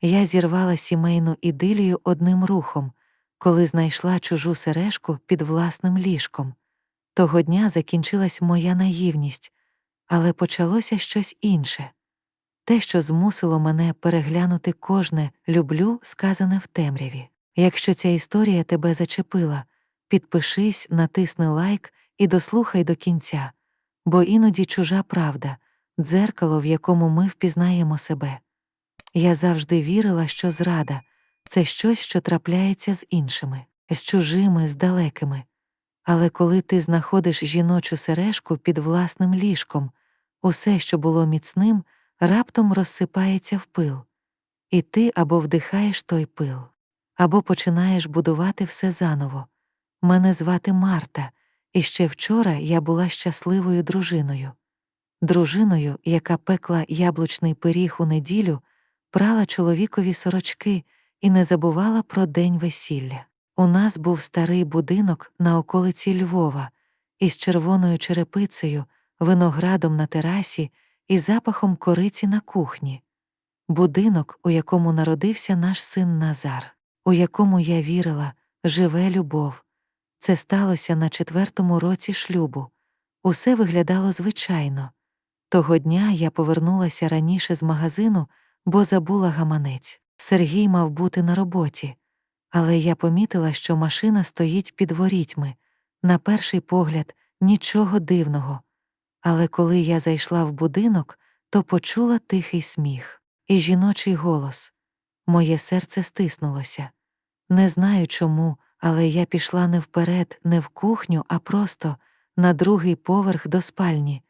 Я зірвала сімейну ідилію одним рухом, коли знайшла чужу сережку під власним ліжком. Того дня закінчилась моя наївність, але почалося щось інше те, що змусило мене переглянути кожне люблю, сказане в темряві. Якщо ця історія тебе зачепила, підпишись, натисни лайк і дослухай до кінця, бо іноді чужа правда, дзеркало, в якому ми впізнаємо себе. Я завжди вірила, що зрада це щось, що трапляється з іншими, з чужими, з далекими. Але коли ти знаходиш жіночу сережку під власним ліжком, усе, що було міцним, раптом розсипається в пил, і ти або вдихаєш той пил, або починаєш будувати все заново. Мене звати Марта, і ще вчора я була щасливою дружиною. Дружиною, яка пекла яблучний пиріг у неділю, прала чоловікові сорочки і не забувала про день весілля. У нас був старий будинок на околиці Львова із червоною черепицею, виноградом на терасі і запахом кориці на кухні. Будинок, у якому народився наш син Назар, у якому я вірила, живе любов. Це сталося на четвертому році шлюбу. Усе виглядало звичайно. Того дня я повернулася раніше з магазину, бо забула гаманець. Сергій мав бути на роботі, але я помітила, що машина стоїть під ворітьми. На перший погляд, нічого дивного. Але коли я зайшла в будинок, то почула тихий сміх і жіночий голос. Моє серце стиснулося. Не знаю чому, але я пішла не вперед, не в кухню, а просто на другий поверх до спальні.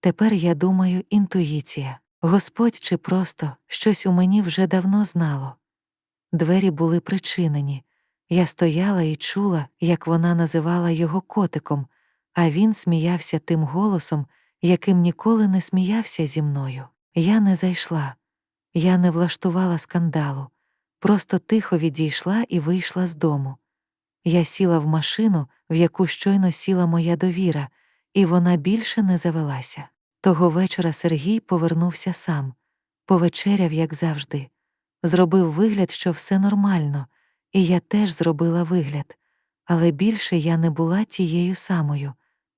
Тепер я думаю, інтуїція. Господь чи просто щось у мені вже давно знало. Двері були причинені. Я стояла і чула, як вона називала його котиком, а він сміявся тим голосом, яким ніколи не сміявся зі мною. Я не зайшла, я не влаштувала скандалу, просто тихо відійшла і вийшла з дому. Я сіла в машину, в яку щойно сіла моя довіра, і вона більше не завелася. Того вечора Сергій повернувся сам, повечеряв, як завжди, зробив вигляд, що все нормально, і я теж зробила вигляд, але більше я не була тією самою,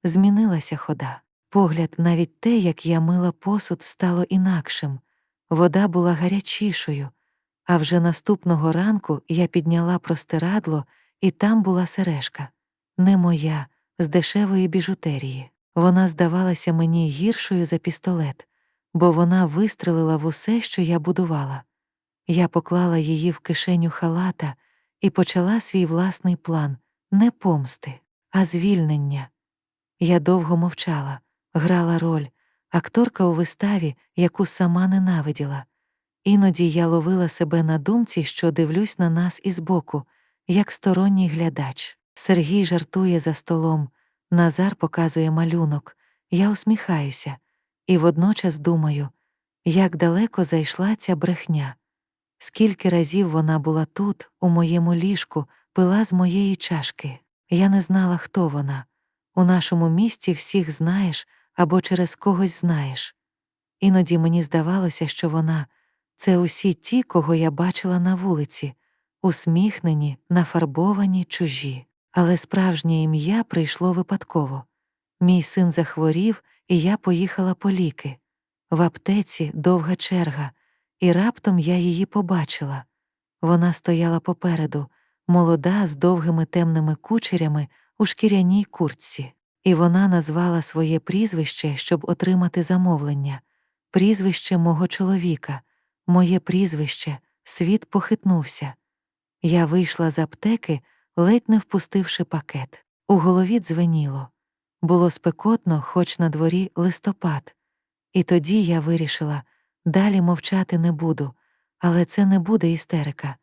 змінилася хода. Погляд, навіть те, як я мила посуд, стало інакшим, вода була гарячішою, а вже наступного ранку я підняла простирадло, і там була сережка, не моя, з дешевої біжутерії. Вона здавалася мені гіршою за пістолет, бо вона вистрелила в усе, що я будувала. Я поклала її в кишеню халата і почала свій власний план не помсти, а звільнення. Я довго мовчала, грала роль, акторка у виставі, яку сама ненавиділа. Іноді я ловила себе на думці, що дивлюсь на нас із боку, як сторонній глядач. Сергій жартує за столом. Назар показує малюнок, я усміхаюся, і водночас думаю, як далеко зайшла ця брехня, скільки разів вона була тут, у моєму ліжку, пила з моєї чашки. Я не знала, хто вона. У нашому місті всіх знаєш або через когось знаєш. Іноді мені здавалося, що вона це усі ті, кого я бачила на вулиці, усміхнені, нафарбовані, чужі. Але справжнє ім'я прийшло випадково. Мій син захворів, і я поїхала по ліки. В аптеці довга черга, і раптом я її побачила. Вона стояла попереду, молода, з довгими темними кучерями у шкіряній куртці, і вона назвала своє прізвище, щоб отримати замовлення, прізвище мого чоловіка, моє прізвище, світ похитнувся. Я вийшла з аптеки ледь не впустивши пакет. У голові дзвеніло. Було спекотно, хоч на дворі листопад. І тоді я вирішила далі мовчати не буду, але це не буде істерика.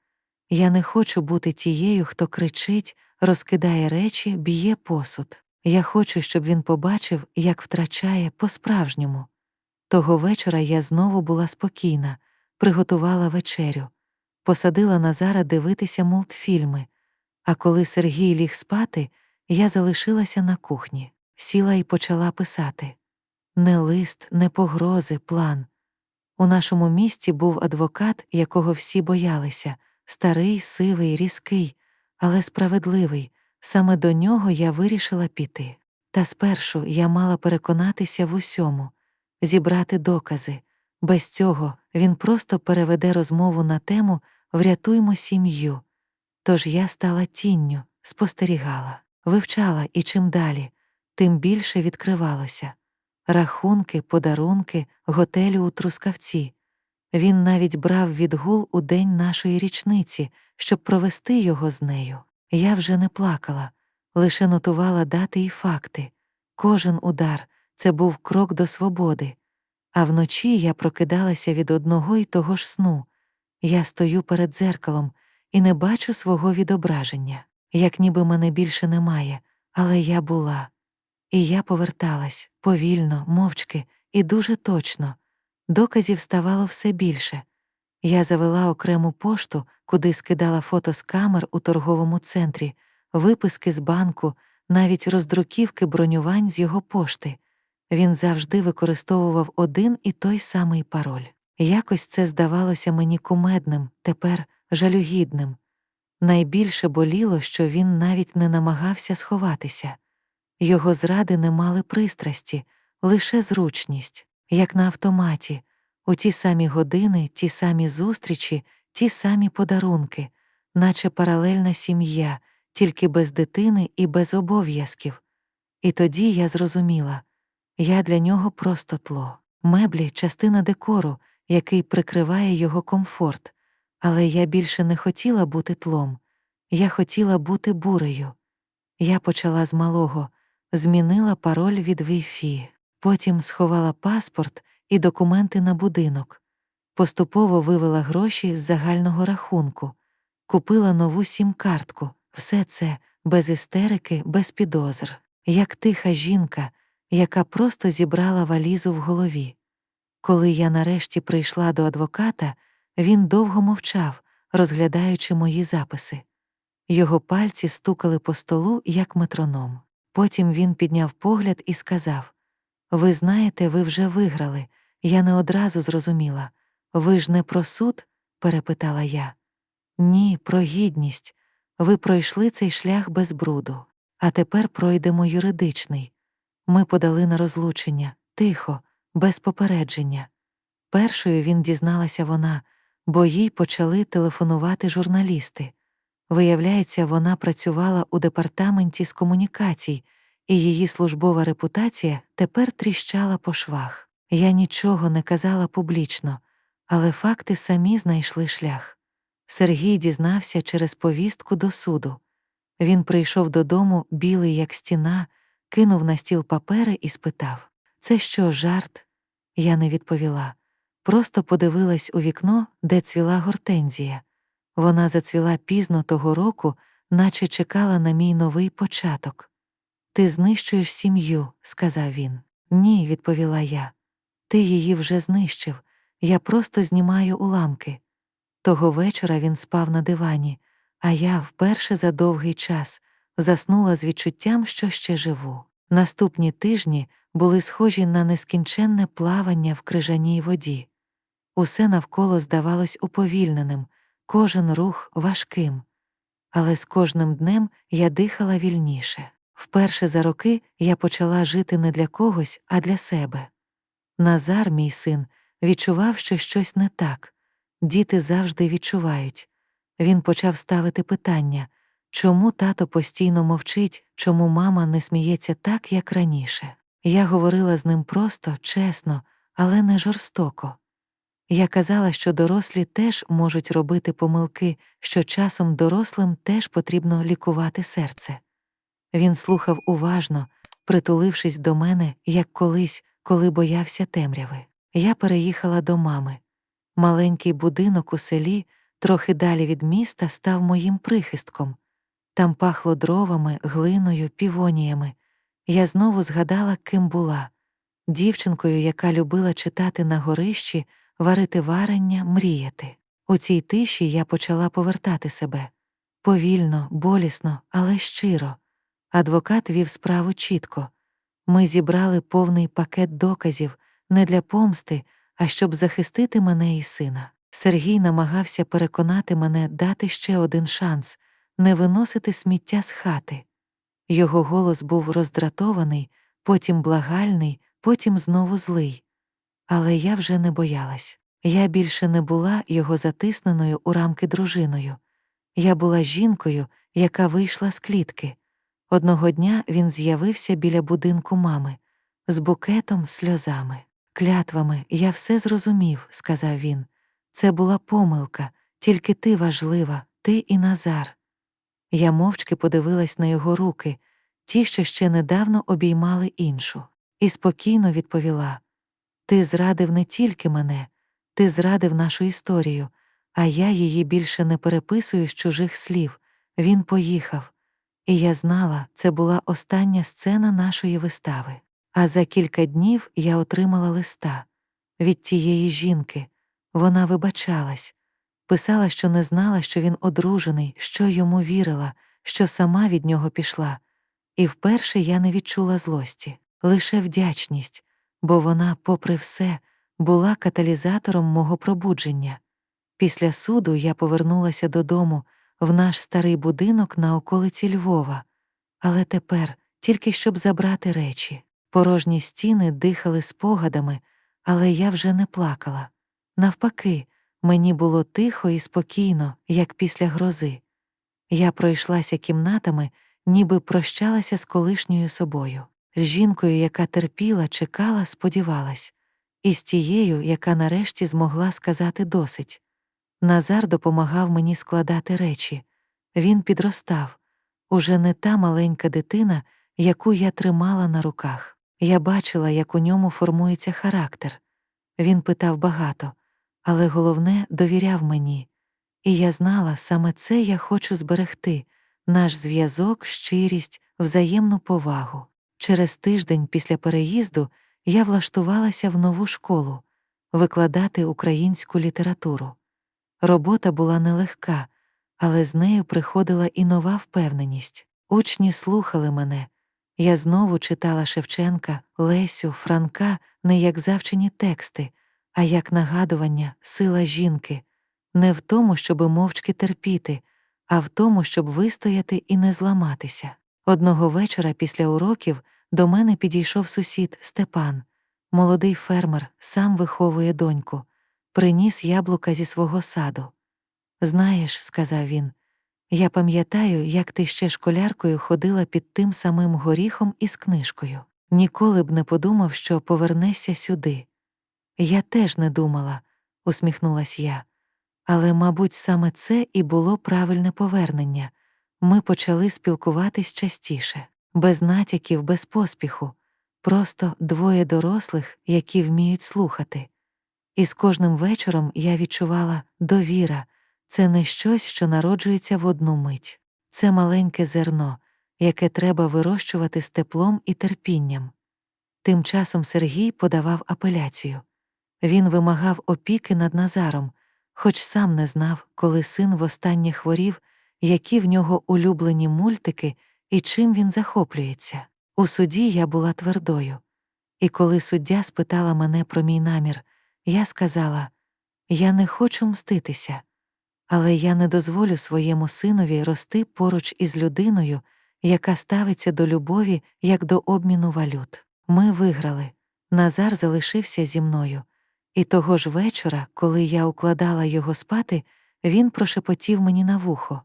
Я не хочу бути тією, хто кричить, розкидає речі, б'є посуд. Я хочу, щоб він побачив, як втрачає по-справжньому. Того вечора я знову була спокійна, приготувала вечерю, посадила Назара дивитися мультфільми, а коли Сергій ліг спати, я залишилася на кухні, сіла і почала писати не лист, не погрози, план. У нашому місті був адвокат, якого всі боялися старий, сивий, різкий, але справедливий. Саме до нього я вирішила піти. Та спершу я мала переконатися в усьому, зібрати докази. Без цього він просто переведе розмову на тему Врятуймо сім'ю. Тож я стала тінню, спостерігала, вивчала і чим далі, тим більше відкривалося рахунки, подарунки, готелю у Трускавці. Він навіть брав відгул у день нашої річниці, щоб провести його з нею. Я вже не плакала, лише нотувала дати і факти. Кожен удар це був крок до свободи. А вночі я прокидалася від одного й того ж сну. Я стою перед дзеркалом і не бачу свого відображення, як ніби мене більше немає, але я була. І я поверталась повільно, мовчки і дуже точно. Доказів ставало все більше. Я завела окрему пошту, куди скидала фото з камер у торговому центрі, виписки з банку, навіть роздруківки бронювань з його пошти. Він завжди використовував один і той самий пароль. Якось це здавалося мені кумедним, тепер жалюгідним. Найбільше боліло, що він навіть не намагався сховатися. Його зради не мали пристрасті, лише зручність, як на автоматі, у ті самі години, ті самі зустрічі, ті самі подарунки, наче паралельна сім'я, тільки без дитини і без обов'язків. І тоді я зрозуміла я для нього просто тло, меблі, частина декору, який прикриває його комфорт, але я більше не хотіла бути тлом, я хотіла бути бурею. Я почала з малого, змінила пароль від Wi-Fi, потім сховала паспорт і документи на будинок, поступово вивела гроші з загального рахунку, купила нову сім-картку, все це без істерики, без підозр, як тиха жінка, яка просто зібрала валізу в голові. Коли я нарешті прийшла до адвоката, він довго мовчав, розглядаючи мої записи. Його пальці стукали по столу, як метроном. Потім він підняв погляд і сказав Ви знаєте, ви вже виграли. Я не одразу зрозуміла. Ви ж не про суд? перепитала я. Ні, про гідність. Ви пройшли цей шлях без бруду, а тепер пройдемо юридичний. Ми подали на розлучення, тихо, без попередження. Першою він дізналася вона, бо їй почали телефонувати журналісти. Виявляється, вона працювала у департаменті з комунікацій, і її службова репутація тепер тріщала по швах. Я нічого не казала публічно, але факти самі знайшли шлях. Сергій дізнався через повістку до суду. Він прийшов додому, білий, як стіна, кинув на стіл папери і спитав Це що, жарт? Я не відповіла. Просто подивилась у вікно, де цвіла гортензія. Вона зацвіла пізно того року, наче чекала на мій новий початок. Ти знищуєш сім'ю, сказав він. Ні, відповіла я. Ти її вже знищив. Я просто знімаю уламки. Того вечора він спав на дивані, а я вперше за довгий час заснула з відчуттям, що ще живу. Наступні тижні були схожі на нескінченне плавання в крижаній воді. Усе навколо здавалось уповільненим, кожен рух важким. Але з кожним днем я дихала вільніше. Вперше за роки я почала жити не для когось, а для себе. Назар, мій син, відчував, що щось не так. Діти завжди відчувають. Він почав ставити питання чому тато постійно мовчить, чому мама не сміється так, як раніше. Я говорила з ним просто, чесно, але не жорстоко. Я казала, що дорослі теж можуть робити помилки, що часом дорослим теж потрібно лікувати серце. Він слухав уважно, притулившись до мене, як колись, коли боявся темряви. Я переїхала до мами. Маленький будинок у селі, трохи далі від міста, став моїм прихистком. Там пахло дровами, глиною, півоніями. Я знову згадала, ким була дівчинкою, яка любила читати на горищі, варити варення, мріяти. У цій тиші я почала повертати себе повільно, болісно, але щиро. Адвокат вів справу чітко. Ми зібрали повний пакет доказів не для помсти, а щоб захистити мене і сина. Сергій намагався переконати мене дати ще один шанс не виносити сміття з хати. Його голос був роздратований, потім благальний, потім знову злий. Але я вже не боялась. Я більше не була його затисненою у рамки дружиною. Я була жінкою, яка вийшла з клітки. Одного дня він з'явився біля будинку мами, з букетом, сльозами, клятвами. Я все зрозумів, сказав він. Це була помилка, тільки ти важлива, ти і Назар. Я мовчки подивилась на його руки, ті, що ще недавно обіймали іншу, і спокійно відповіла: Ти зрадив не тільки мене, ти зрадив нашу історію, а я її більше не переписую з чужих слів. Він поїхав. І я знала, це була остання сцена нашої вистави. А за кілька днів я отримала листа від тієї жінки. Вона вибачалась, писала, що не знала, що він одружений, що йому вірила, що сама від нього пішла. І вперше я не відчула злості, лише вдячність, бо вона, попри все, була каталізатором мого пробудження. Після суду я повернулася додому в наш старий будинок на околиці Львова, але тепер тільки щоб забрати речі. Порожні стіни дихали спогадами, але я вже не плакала. Навпаки, мені було тихо і спокійно, як після грози. Я пройшлася кімнатами, ніби прощалася з колишньою собою, з жінкою, яка терпіла, чекала, сподівалась, і з тією, яка нарешті змогла сказати досить. Назар допомагав мені складати речі. Він підростав, уже не та маленька дитина, яку я тримала на руках. Я бачила, як у ньому формується характер. Він питав багато, але головне довіряв мені. І я знала, саме це я хочу зберегти наш зв'язок, щирість, взаємну повагу. Через тиждень після переїзду я влаштувалася в нову школу викладати українську літературу. Робота була нелегка, але з нею приходила і нова впевненість. Учні слухали мене. Я знову читала Шевченка, Лесю, Франка не як завчені тексти, а як нагадування, сила жінки, не в тому, щоб мовчки терпіти, а в тому, щоб вистояти і не зламатися. Одного вечора після уроків до мене підійшов сусід Степан, молодий фермер, сам виховує доньку приніс яблука зі свого саду. Знаєш, сказав він, я пам'ятаю, як ти ще школяркою ходила під тим самим горіхом із книжкою. Ніколи б не подумав, що повернешся сюди. Я теж не думала, усміхнулась я. Але, мабуть, саме це і було правильне повернення. Ми почали спілкуватись частіше, без натяків, без поспіху, просто двоє дорослих, які вміють слухати. І з кожним вечором я відчувала довіра це не щось, що народжується в одну мить, це маленьке зерно, яке треба вирощувати з теплом і терпінням. Тим часом Сергій подавав апеляцію. Він вимагав опіки над Назаром, хоч сам не знав, коли син востаннє хворів, які в нього улюблені мультики і чим він захоплюється. У суді я була твердою. І коли суддя спитала мене про мій намір, я сказала я не хочу мститися, але я не дозволю своєму синові рости поруч із людиною, яка ставиться до любові як до обміну валют. Ми виграли. Назар залишився зі мною. І того ж вечора, коли я укладала його спати, він прошепотів мені на вухо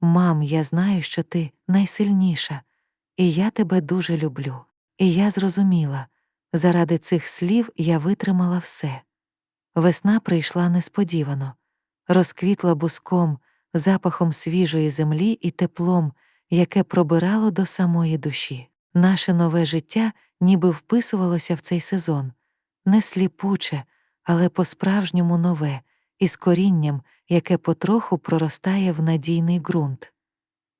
Мам, я знаю, що ти найсильніша, і я тебе дуже люблю. І я зрозуміла. Заради цих слів я витримала все. Весна прийшла несподівано, розквітла буском, запахом свіжої землі і теплом, яке пробирало до самої душі. Наше нове життя ніби вписувалося в цей сезон, не сліпуче, але по-справжньому нове, із корінням, яке потроху проростає в надійний ґрунт.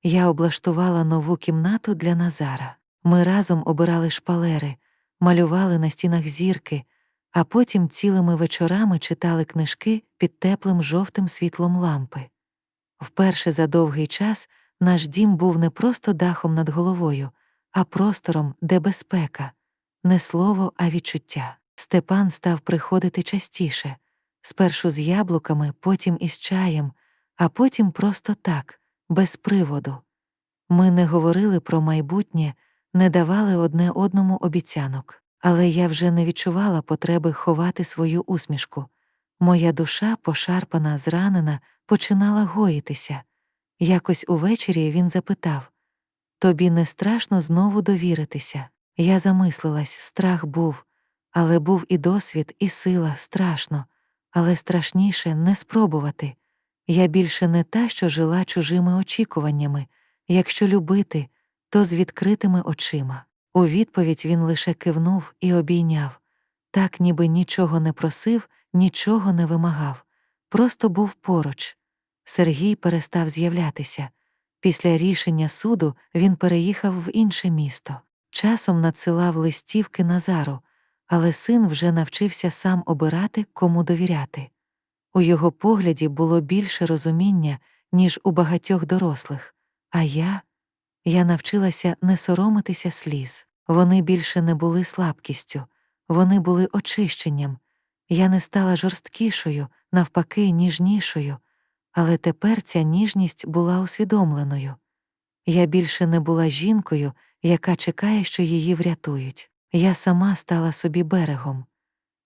Я облаштувала нову кімнату для Назара. Ми разом обирали шпалери малювали на стінах зірки, а потім цілими вечорами читали книжки під теплим жовтим світлом лампи. Вперше за довгий час наш дім був не просто дахом над головою, а простором, де безпека, не слово, а відчуття. Степан став приходити частіше, спершу з яблуками, потім із чаєм, а потім просто так, без приводу. Ми не говорили про майбутнє, не давали одне одному обіцянок, але я вже не відчувала потреби ховати свою усмішку. Моя душа, пошарпана, зранена, починала гоїтися. Якось увечері він запитав Тобі не страшно знову довіритися. Я замислилась, страх був, але був і досвід, і сила страшно, але страшніше не спробувати. Я більше не та, що жила чужими очікуваннями. Якщо любити, то з відкритими очима. У відповідь він лише кивнув і обійняв, так ніби нічого не просив, нічого не вимагав, просто був поруч. Сергій перестав з'являтися. Після рішення суду він переїхав в інше місто. Часом надсилав листівки Назару, але син вже навчився сам обирати, кому довіряти. У його погляді було більше розуміння, ніж у багатьох дорослих, а я я навчилася не соромитися сліз. Вони більше не були слабкістю, вони були очищенням. Я не стала жорсткішою, навпаки, ніжнішою, але тепер ця ніжність була усвідомленою. Я більше не була жінкою, яка чекає, що її врятують. Я сама стала собі берегом.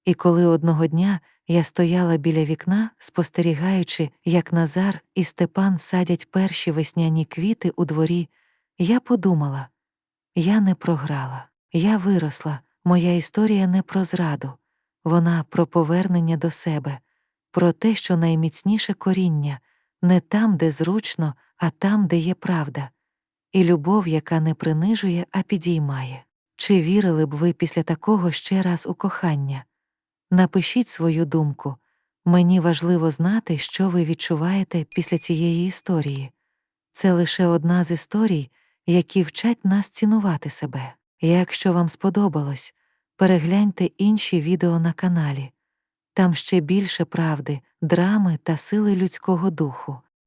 І коли одного дня я стояла біля вікна, спостерігаючи, як Назар і Степан садять перші весняні квіти у дворі, я подумала я не програла, я виросла, моя історія не про зраду, вона про повернення до себе, про те, що найміцніше коріння, не там, де зручно, а там, де є правда, і любов, яка не принижує, а підіймає. Чи вірили б ви після такого ще раз у кохання? Напишіть свою думку. Мені важливо знати, що ви відчуваєте після цієї історії. Це лише одна з історій, які вчать нас цінувати себе. Якщо вам сподобалось, перегляньте інші відео на каналі. Там ще більше правди, драми та сили людського духу.